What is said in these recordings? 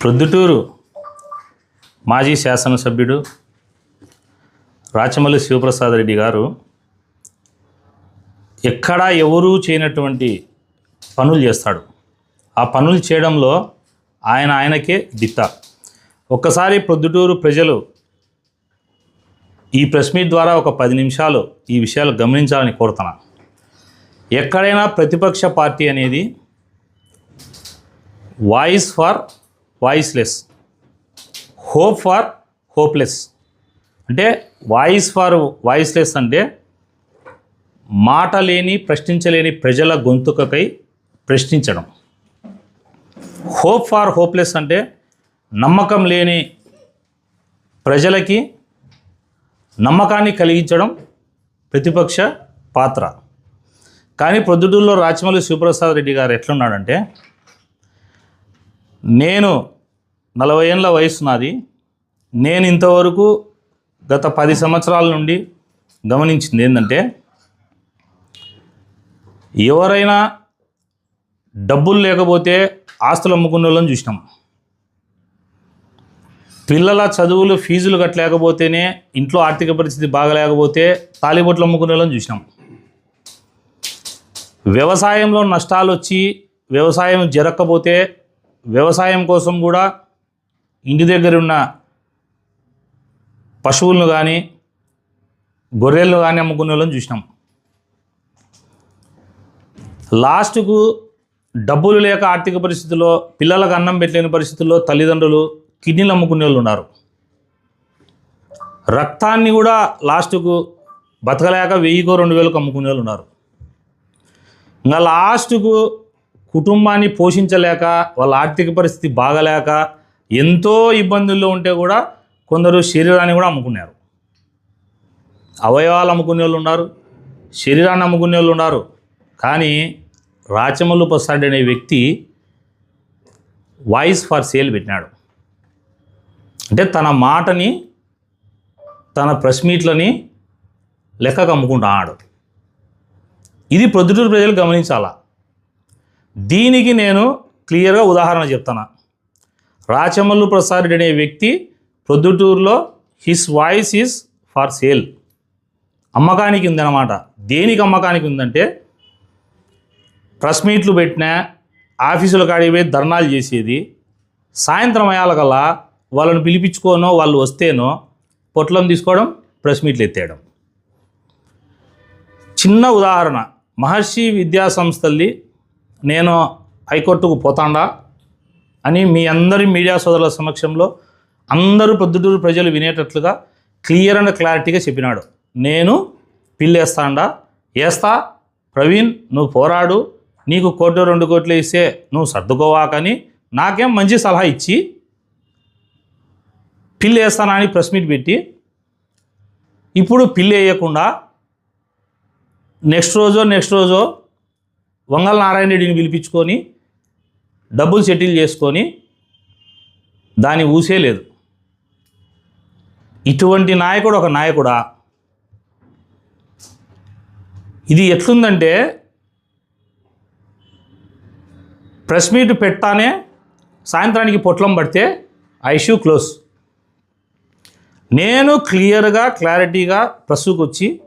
ప్రొద్దుటూరు మాజీ శాసనసభ్యుడు రాచమల్లి శివప్రసాద్ రెడ్డి గారు ఎక్కడా ఎవరూ చేయనటువంటి పనులు చేస్తాడు. ఆ పనులు చేయడంలో ఆయన ఆయనకే దిట్ట ఒక్కసారి ప్రొద్దుటూరు ప్రజలు ఈ ప్రెస్ మీట్ ద్వారా ఒక పది నిమిషాలు ఈ విషయాలు గమనించాలని కోరుతున్నా. ఎక్కడైనా ప్రతిపక్ష పార్టీ అనేది voice for voiceless. Hope for hopeless. అంటే వాయిస్ ఫర్ వాయిస్లెస్ అంటే మాట లేని ప్రశ్నించలేని ప్రజల గొంతుకకై ప్రశ్నించడం. హోప్ ఫార్ హోప్లెస్ అంటే నమ్మకం లేని ప్రజలకి నమ్మకాన్ని కలిగించడం ప్రతిపక్ష పాత్ర. కానీ ప్రొద్దుటూరులో రాచమల్లి శివప్రసాద్ రెడ్డి గారు ఎట్లున్నాడంటే నేను నలభై ఏళ్ళ వయసు నాది. నేను ఇంతవరకు గత పది సంవత్సరాల నుండి గమనించింది ఏంటంటే ఎవరైనా డబ్బులు లేకపోతే ఆస్తులు అమ్ముకునే వాళ్ళని చూసినాం. పిల్లల చదువులు ఫీజులు కట్టలేకపోతేనే ఇంట్లో ఆర్థిక పరిస్థితి బాగలేకపోతే తాలిబొట్లు అమ్ముకునే వాళ్ళని చూసినాం. వ్యవసాయంలో నష్టాలు వచ్చి వ్యవసాయం జరగకపోతే వ్యవసాయం కోసం కూడా ఇంటి దగ్గర ఉన్న పశువులను కానీ గొర్రెలను కానీ అమ్ముకునే వాళ్ళని చూసినాం. లాస్ట్కు డబ్బులు లేక ఆర్థిక పరిస్థితుల్లో పిల్లలకు అన్నం పెట్టలేని పరిస్థితుల్లో తల్లిదండ్రులు కిడ్నీలు అమ్ముకునే వాళ్ళు ఉన్నారు. రక్తాన్ని కూడా లాస్ట్కు బతకలేక వెయ్యికో రెండు వేలకు అమ్ముకునే వాళ్ళు ఉన్నారు. ఇంకా లాస్ట్కు కుటుంబాన్ని పోషించలేక వాళ్ళ ఆర్థిక పరిస్థితి బాగలేక ఎంతో ఇబ్బందుల్లో ఉంటే కూడా కొందరు శరీరాన్ని కూడా అమ్ముకున్నారు. అవయవాలు అమ్ముకునే వాళ్ళు ఉన్నారు శరీరాన్ని అమ్ముకునే వాళ్ళు ఉన్నారు. కానీ రాచమల్లు ప్రసాద్ అనే వ్యక్తి వాయిస్ ఫర్ సేల్ పెట్టినాడు. అంటే తన మాటని తన ప్రెస్ మీట్లని లెక్కకు అమ్ముకుంటున్నాడు ఇది ప్రొద్దుటూరు ప్రజలు గమనించాలా? దీనికి నేను క్లియర్గా ఉదాహరణ చెప్తాను? రాచమల్లు ప్రసాద్ అనే వ్యక్తి ప్రొద్దుటూరులో his voice is for sale అమ్మకానికి ఉందన్నమాట. దేనికి అమ్మకానికి ఉందంటే ప్రెస్ మీట్లు పెట్టినా ఆఫీసుల కాడికి పోయి ధర్నాలు చేసేది సాయంత్రం అయ్యాలకల్లా వాళ్ళని పిలిపించుకోనో వాళ్ళు వస్తేనో పొట్లం తీసుకోవడం ప్రెస్ మీట్లు ఎత్తేయడం. చిన్న ఉదాహరణ. మహర్షి విద్యా సంస్థల్ని నేను హైకోర్టుకు పోతాండా. అని మీ అందరి మీడియా సోదరుల సమక్షంలో అందరూ పొద్దుటూరు ప్రజలు వినేటట్లుగా క్లియర్ అండ్ క్లారిటీగా చెప్పినాడు. నేను పిల్లేస్తాండా వేస్తా. ప్రవీణ్ నువ్వు పోరాడు. నీకు కోటి రెండు కోట్లు ఇస్తే నువ్వు సర్దుకోవాకని నాకేం మంచి సలహా ఇచ్చి పిల్లి వేస్తానా అని ప్రెస్ మీట్ పెట్టి ఇప్పుడు పిల్లి వేయకుండా నెక్స్ట్ రోజో నెక్స్ట్ రోజో వంగల నారాయణ రెడ్డిని పిలిపించుకొని డబ్బులు సెటిల్ చేసుకొని దాన్ని ఊసే లేదు. ఇటువంటి నాయకుడు ఒక నాయకుడా? ఇది ఎట్లుందంటే ప్రెస్ మీట్ పెట్టానే సాయంత్రానికి పొట్లం పడితే ఆ క్లోజ్. నేను క్లియర్గా క్లారిటీగా ప్రెస్కి వచ్చి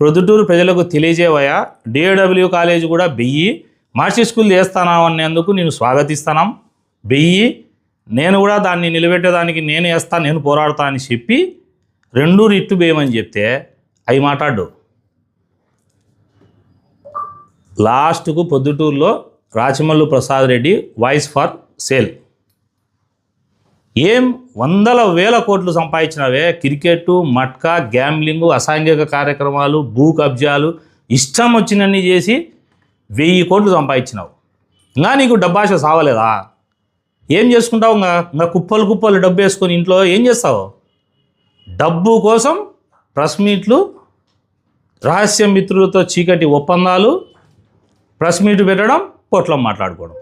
ప్రొద్దుటూరు ప్రజలకు తెలియజేవయా డిఏడబ్ల్యూ కాలేజ్ కూడా బెయ్యి మార్చి స్కూల్ చేస్తానా అనేందుకు నేను స్వాగతిస్తాను. వెయ్యి నేను కూడా దాన్ని నిలబెట్టేదానికి నేను వేస్తా నేను పోరాడతా అని చెప్పి రెండు రిట్టు వేయమని చెప్తే అవి మాట్లాడు. లాస్ట్కు పొద్దుటూరులో Rachamallu Prasad Reddy voice for sale. ఏం వందల వేల కోట్లు సంపాదించినవే? క్రికెట్ మట్కా గ్యాంబ్లింగ్ అసాంఘిక కార్యక్రమాలు భూ కబ్జాలు ఇష్టం వచ్చినన్ని చేసి వెయ్యి కోట్లు సంపాదించినావు. ఇంకా నీకు డబ్బాష సావలేదా? ఏం చేసుకుంటావు ఇంకా? ఇంకా కుప్పలు కుప్పలు డబ్బు వేసుకొని ఇంట్లో ఏం చేస్తావు? డబ్బు కోసం ప్రెస్ మీట్లు రహస్య మిత్రులతో చీకటి ఒప్పందాలు ప్రెస్ మీట్ పెట్టడం పొట్లం మాట్లాడుకోవడం.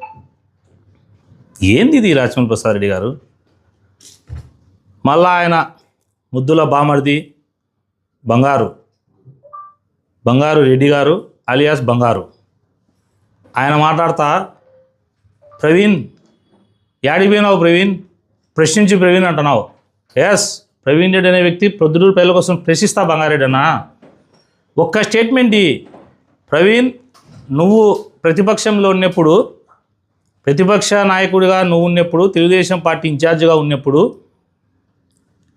ఏంది ఇది లక్ష్మణ్ ప్రసాద్ రెడ్డి గారు? మళ్ళా ఆయన ముద్దుల బామర్ది బంగారు. బంగారు రెడ్డి గారు అలియాస్ బంగారు. ఆయన మాట్లాడతా ప్రవీణ్ యాడిపోయినావు ప్రవీణ్? ప్రశ్నించి ప్రవీణ్ అంటున్నావు. ఎస్ ప్రవీణ్ రెడ్డి అనే వ్యక్తి ప్రొద్దుటూరు ప్రజల కోసం ప్రశ్నిస్తా బంగారెడ్డి ఒక్క స్టేట్మెంట్ ఈ ప్రవీణ్ నువ్వు ప్రతిపక్షంలో ఉన్నప్పుడు ప్రతిపక్ష నాయకుడిగా నువ్వు ఉన్నప్పుడు తెలుగుదేశం పార్టీ ఇన్ఛార్జిగా ఉన్నప్పుడు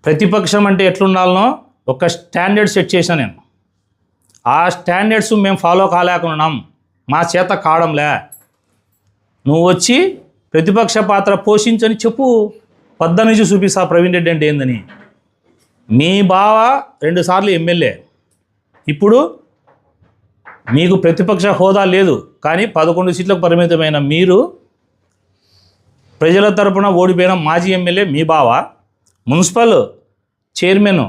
ప్రతిపక్షం అంటే ఎట్లుండాలనో ఒక స్టాండర్డ్ సెట్ చేశాను నేను. ఆ స్టాండర్డ్స్ మేము ఫాలో కాలేకున్నాం మా చేత కావడంలే నువ్వు వచ్చి ప్రతిపక్ష పాత్ర పోషించని చెప్పు. పద్ద నుంచి చూపిస్తా ప్రవీణ్ రెడ్డి అంటే ఏందని. మీ బావ రెండుసార్లు ఎమ్మెల్యే. ఇప్పుడు మీకు ప్రతిపక్ష హోదా లేదు. కానీ పదకొండు సీట్లకు పరిమితమైన మీరు ప్రజల తరపున ఓడిపోయిన మాజీ ఎమ్మెల్యే మీ బావ municipal chairman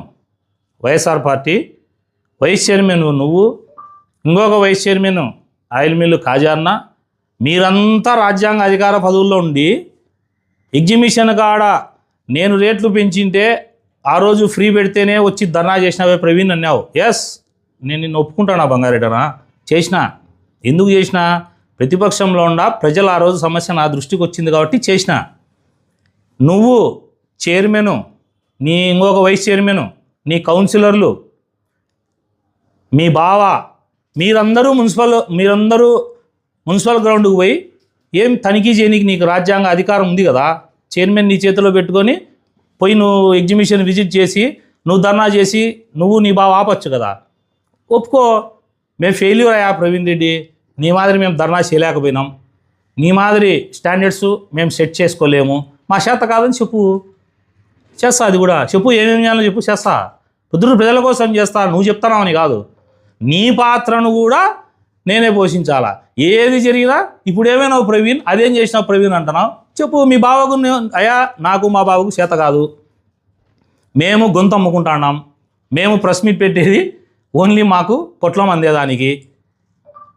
YSR party vice chairman నువ్వు ఇంకొక వైస్ చైర్మన్ ఆయిల్ మిల్లు కాజాన్న మీరంతా రాజ్యాంగ అధికార పదవుల్లో ఉండి ఎగ్జిబిషన్ కాడ నేను రేట్లు పెంచింటే ఆ రోజు ఫ్రీ పెడితేనే వచ్చి ధర్నా చేసినావే ప్రవీణ్ అన్నావు. ఎస్ నేను నిన్ను ఒప్పుకుంటానా బంగారెడ్డనా? చేసిన. ఎందుకు చేసిన? ప్రతిపక్షంలో ఉండ ప్రజలు ఆ రోజు సమస్య నా దృష్టికి వచ్చింది కాబట్టి చేసిన. నువ్వు చైర్మను నీ ఇంకొక వైస్ చైర్మను నీ కౌన్సిలర్లు మీ బావ మీరందరూ మున్సిపల్ మీరందరూ మున్సిపల్ గ్రౌండ్కి పోయి ఏం తనిఖీ చేయనీకి నీకు రాజ్యాంగ అధికారం ఉంది కదా చైర్మన్ నీ చేతిలో పెట్టుకొని పోయి నువ్వు ఎగ్జిబిషన్ విజిట్ చేసి నువ్వు ధర్నా చేసి నువ్వు నీ బావ ఆపచ్చు కదా. ఒప్పుకో మేము ఫెయిల్యూర్ అయ్యా ప్రవీణ్ రెడ్డి నీ మాదిరి మేము ధర్నా చేయలేకపోయినాం. నీ మాదిరి స్టాండర్డ్స్ మేము సెట్ చేసుకోలేము. మా చేత కాదని చెప్పు. చేస్తా అది కూడా. చెప్పు ఏమేమి చేయాలో చెప్పు చేస్తా. పొద్దున ప్రజల కోసం చేస్తా నువ్వు చెప్తానావని కాదు. నీ పాత్రను కూడా నేనే పోషించాలా? ఏది జరిగినా ఇప్పుడు ఏమైనావు ప్రవీణ్ అదేం చేసినావు ప్రవీణ్ అంటున్నావు? చెప్పు మీ బావకు నే- అయ్యా నాకు మా బావకు చేత కాదు. మేము గొంతు అమ్ముకుంటున్నాం మేము ప్రెస్ మీట్ పెట్టేది ఓన్లీ మాకు పొట్లం అందేదానికి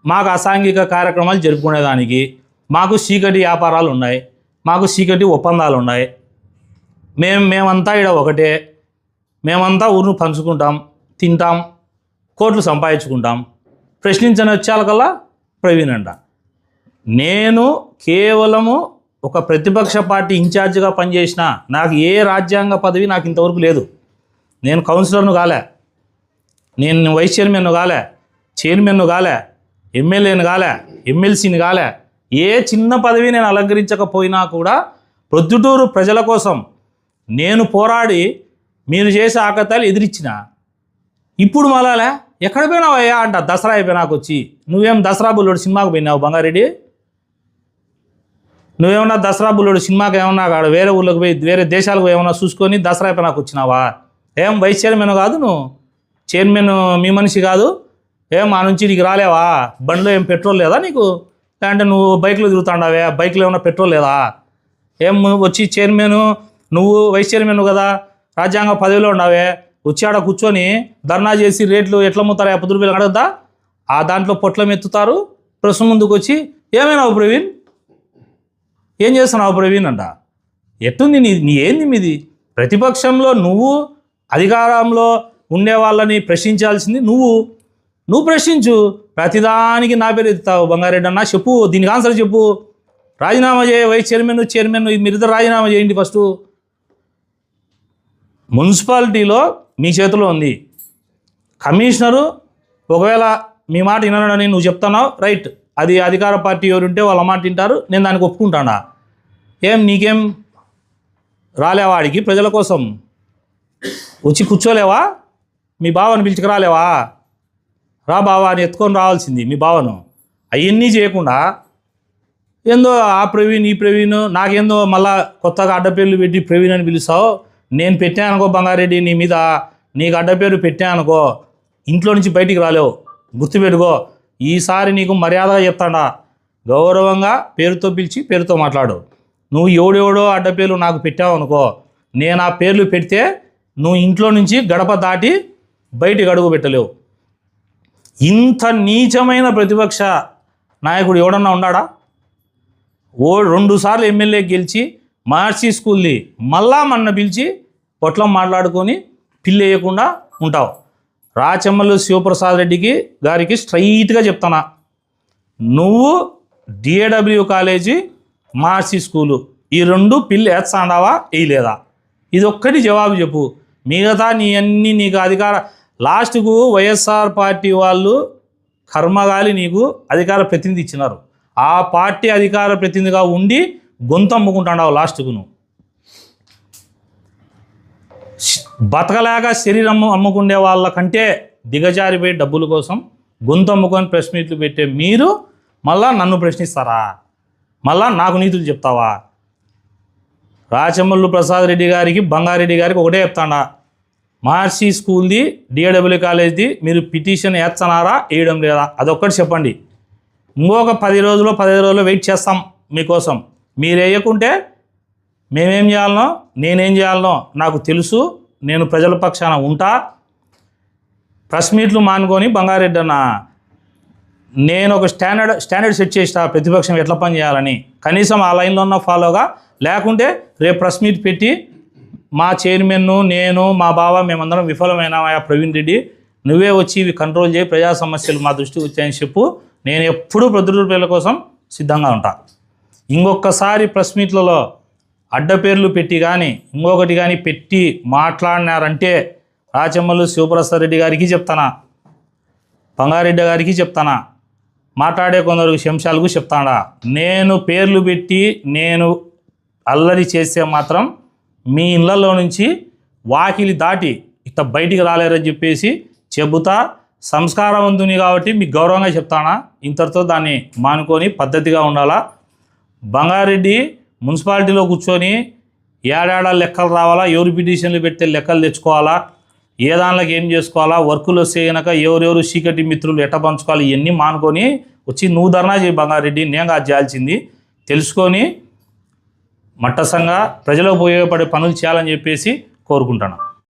మాకు అసాంఘిక కార్యక్రమాలు జరుపుకునేదానికి మాకు చీకటి వ్యాపారాలు ఉన్నాయి మాకు చీకటి ఒప్పందాలు ఉన్నాయి. మేము మేమంతా ఇక్కడ ఒకటే. మేమంతా ఊరును పంచుకుంటాం తింటాం. కోట్లు సంపాదించుకుంటాం. ప్రశ్నించని వచ్చేలకల్లా ప్రవీణ్ నేను కేవలము ఒక ప్రతిపక్ష పార్టీ ఇన్ఛార్జిగా పనిచేసిన నాకు ఏ రాజ్యాంగ పదవి నాకు ఇంతవరకు లేదు. నేను కౌన్సిలర్ను కాలే. నేను వైస్ చైర్మన్ను కాలే. చైర్మన్ను కాలే. ఎమ్మెల్యేను కాలే. ఎమ్మెల్సీని కాలే. ఏ చిన్న పదవి నేను అలంకరించకపోయినా కూడా ప్రొద్దుటూరు ప్రజల కోసం నేను పోరాడి మీరు చేసే ఆకతాలు ఎదిరించిన ఇప్పుడు మళ్ళాలే ఎక్కడ పోయినావయ్యా అంట. దసరా అయిపోయినాకు వచ్చి. నువ్వేం దసరా బుల్లోడు సినిమాకు పోయినావు బంగారెడ్డి? నువ్వేమన్నా దసరా బుల్లోడు సినిమాకి ఏమన్నా కాడ వేరే ఊళ్ళోకి పోయి వేరే దేశాలకు పోయి ఏమన్నా చూసుకొని దసరా అయిపోయినాకు వచ్చినావా? ఏం వైస్ చైర్మన్ కాదు నువ్వు? చైర్మన్ మీ మనిషి కాదు? ఏం మా నుంచి నీకు రాలేవా? బండిలో ఏం పెట్రోల్ లేదా నీకు? లేదంటే నువ్వు బైక్లో తిరుగుతాండావే? బైక్లో ఏమన్నా పెట్రోల్ లేదా? ఏం నువ్వు వచ్చి చైర్మన్ నువ్వు వైస్ చైర్మన్ కదా? రాజ్యాంగ పదవిలో ఉన్నావే? వచ్చి ఆడ కూర్చొని ధర్నా చేసి రేట్లు ఎట్లా అమ్ముతారా? పొద్దు రూపాయలు అడగద్దా? ఆ దాంట్లో పొట్లం ఎత్తుతారు ప్రశ్న ముందుకు వచ్చి ఏమైనావు ప్రవీణ్? ఏం చేస్తున్నావు ప్రవీణ్? అంట. ఎట్టుంది నీ నీ ఏంది మీది? ప్రతిపక్షంలో నువ్వు అధికారంలో ఉండే వాళ్ళని ప్రశ్నించాల్సింది నువ్వు. నువ్వు ప్రశ్నించు. ప్రతిదానికి నా పేరు ఎత్తుతావు బంగారెడ్డి అన్న. చెప్పు దీనికి ఆన్సర్ చెప్పు. రాజీనామా చేయ వైస్ చైర్మన్ చైర్మన్ మీరిద్దరు రాజీనామా చేయండి ఫస్ట్. మున్సిపాలిటీలో మీ చేతిలో ఉంది. కమిషనరు ఒకవేళ మీ మాట వినడని నువ్వు చెప్తున్నావు రైట్ అది అధికార పార్టీ ఎవరుంటే వాళ్ళ మాట వింటారు నేను దానికి ఒప్పుకుంటానా? ఏం నీకేం రాలేవాడికి ప్రజల కోసం వచ్చి కూర్చోలేవా? మీ బావని పిలిచికి రాలేవా? రా బావా అని ఎత్తుకొని రావాల్సింది మీ బావను. అవన్నీ చేయకుండా ఏందో ఆ ప్రవీణ్ ఈ ప్రవీణ్ నాకేందో మళ్ళా కొత్తగా అడ్డపేర్లు పెట్టి ప్రవీణ్ అని పిలుస్తావు నేను పెట్టానుకో బంగారెడ్డి నీ మీద నీకు అడ్డపేరు పెట్టానుకో ఇంట్లో నుంచి బయటికి రాలేవు. గుర్తుపెట్టుకో ఈసారి నీకు మర్యాదగా చెప్తాడా. గౌరవంగా పేరుతో పిలిచి పేరుతో మాట్లాడు. నువ్వు ఎవడెవడో అడ్డపేర్లు నాకు పెట్టావు అనుకో నేను ఆ పేర్లు పెడితే నువ్వు ఇంట్లో నుంచి గడప దాటి బయటికి అడుగు పెట్టలేవు. ఇంత నీచమైన ప్రతిపక్ష నాయకుడు ఎవడన్నా ఉన్నాడా? ఓ రెండు సార్లు ఎమ్మెల్యే గెలిచి మార్చి స్కూల్ని మళ్ళా మన పిలిచి పొట్లం మాట్లాడుకొని పిల్లి వేయకుండా ఉంటావు. రాచమ్మలు శివప్రసాద్ రెడ్డికి గారికి స్ట్రైట్గా చెప్తానా నువ్వు డిఏడబ్ల్యూ కాలేజీ మార్చి స్కూలు ఈ రెండు పిల్లి వేస్తాండావా వేయలేదా ఇది ఒక్కటి జవాబు చెప్పు. మిగతా నీ అన్ని నీకు అధికార లాస్ట్కు వైఎస్ఆర్ పార్టీ వాళ్ళు కర్మగాలి నీకు అధికార ప్రతినిధి ఇచ్చినారు. ఆ పార్టీ అధికార ప్రతినిధిగా ఉండి గొంతు అమ్ముకుంటాడావు లాస్ట్కు నువ్వు. బతకలేక శరీరం అమ్ముకునే వాళ్ళకంటే దిగజారిపోయి డబ్బుల కోసం గొంతు అమ్ముకొని ప్రెస్ మీట్లు పెట్టే మీరు మళ్ళా నన్ను ప్రశ్నిస్తారా? మళ్ళా నాకు నీతులు చెప్తావా? రాచమల్లు ప్రసాద్ రెడ్డి గారికి బంగారెడ్డి గారికి ఒకటే చెప్తాడా. మహర్షి స్కూల్ది డిఏడబ్ల్యూ కాలేజ్ది మీరు పిటిషన్ వేస్తున్నారా వేయడం లేదా? అదొక్కటి చెప్పండి. ఇంకొక పది రోజులు పదిహేను రోజులు వెయిట్ చేస్తాం మీకోసం. మీరు వేయకుంటే మేమేం చేయాలనో నేనేం చేయాలనో నాకు తెలుసు నేను ప్రజల పక్షాన ఉంటా. ప్రెస్ మీట్లు మానుకొని బంగారెడ్డి అన్న నేను ఒక స్టాండర్డ్ స్టాండర్డ్ సెట్ చేసిన ప్రతిపక్షం ఎట్లా పని చేయాలని. కనీసం ఆ లైన్లో ఉన్న ఫాలోగా లేకుంటే రేపు ప్రెస్ మీట్ పెట్టి మా చైర్మన్ను నేను మా బావ మేమందరం విఫలమైనామయా ప్రవీణ్ రెడ్డి? నువ్వే వచ్చి ఇవి కంట్రోల్ చేయి ప్రజా సమస్యలు మా దృష్టికి వచ్చాయని చెప్పు. నేను ఎప్పుడూ ప్రతిరోజు ప్రజల కోసం సిద్ధంగా ఉంటాను ఇంకొకసారి ప్రెస్ మీట్లలో అడ్డపేర్లు పెట్టి కానీ ఇంకొకటి కానీ పెట్టి మాట్లాడినారంటే రాచమ్మలు శివప్రసాద్ రెడ్డి గారికి చెప్తానా? బంగారెడ్డి గారికి చెప్తానా? మాట్లాడే కొందరు శంశాలకు చెప్తాడా? నేను పేర్లు పెట్టి నేను అల్లరి చేస్తే మాత్రం మీ ఇళ్ళల్లో నుంచి వాకిలి దాటి ఇంత బయటికి రాలేరని చెప్పేసి చెబుతా సంస్కారవంతుని కాబట్టి మీకు గౌరవంగా చెప్తానా? ఇంతటితో దాన్ని మానుకొని పద్ధతిగా ఉండాలా? బంగారెడ్డి మున్సిపాలిటీలో కూర్చొని ఏడాడ లెక్కలు రావాలా? ఎవరు పిటిషన్లు పెడితే లెక్కలు తెచ్చుకోవాలా? ఏ దానిలోకి ఏం చేసుకోవాలా? వర్కులు వస్తే కనుక ఎవరెవరు చీకటి మిత్రులు ఎట్ట పంచుకోవాలి? ఇవన్నీ మానుకొని వచ్చి నువ్వు ధర్నా చేయి బంగారెడ్డి నేను కాదు చేయాల్సింది తెలుసుకొని మట్టసంగా ప్రజలకు ఉపయోగపడే పనులు చేయాలని చెప్పేసి కోరుకుంటున్నాను